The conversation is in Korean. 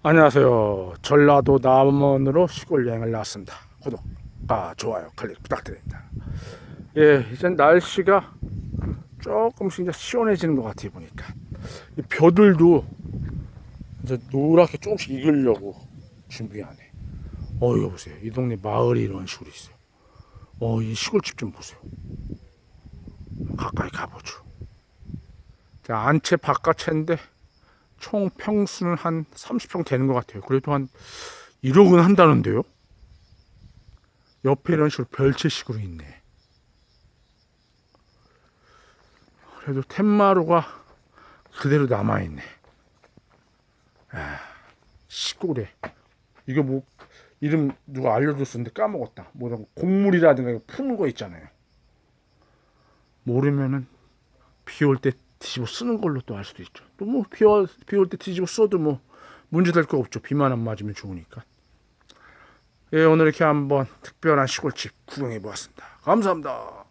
안녕하세요. 전라도 남원으로 시골 여행을 나왔습니다. 구독, 아, 좋아요, 클릭 부탁드립니다. 예, 이제 날씨가 조금씩 이제 시원해지는 것 같아요, 보니까. 이 벼들도 이제 노랗게 조금씩 익으려고 준비하네. 어, 이거 보세요. 이 동네 마을이 이런 식으로 있어요. 어, 이 시골집 좀 보세요. 가까이 가보죠. 자, 안채 바깥채인데 총 평수는 한 30평 되는 것 같아요. 그래도 한 1억은 한다는데요. 옆에 이런 식으로 별채식으로 있네. 그래도 텐마루가 그대로 남아있네. 아, 시골에. 이거 뭐, 이름 누가 알려줬었는데 까먹었다. 뭐, 이런 곡물이라든가 푸는 거 있잖아요. 모르면은 비 올 때 뒤집어 쓰는 걸로 또 알 수도 있죠. 또뭐비올 때 뒤집어 써도 뭐 문제 될 거 없죠. 비만 안 맞으면 좋으니까. 예, 오늘 이렇게 한번 특별한 시골집 구경해 보았습니다. 감사합니다.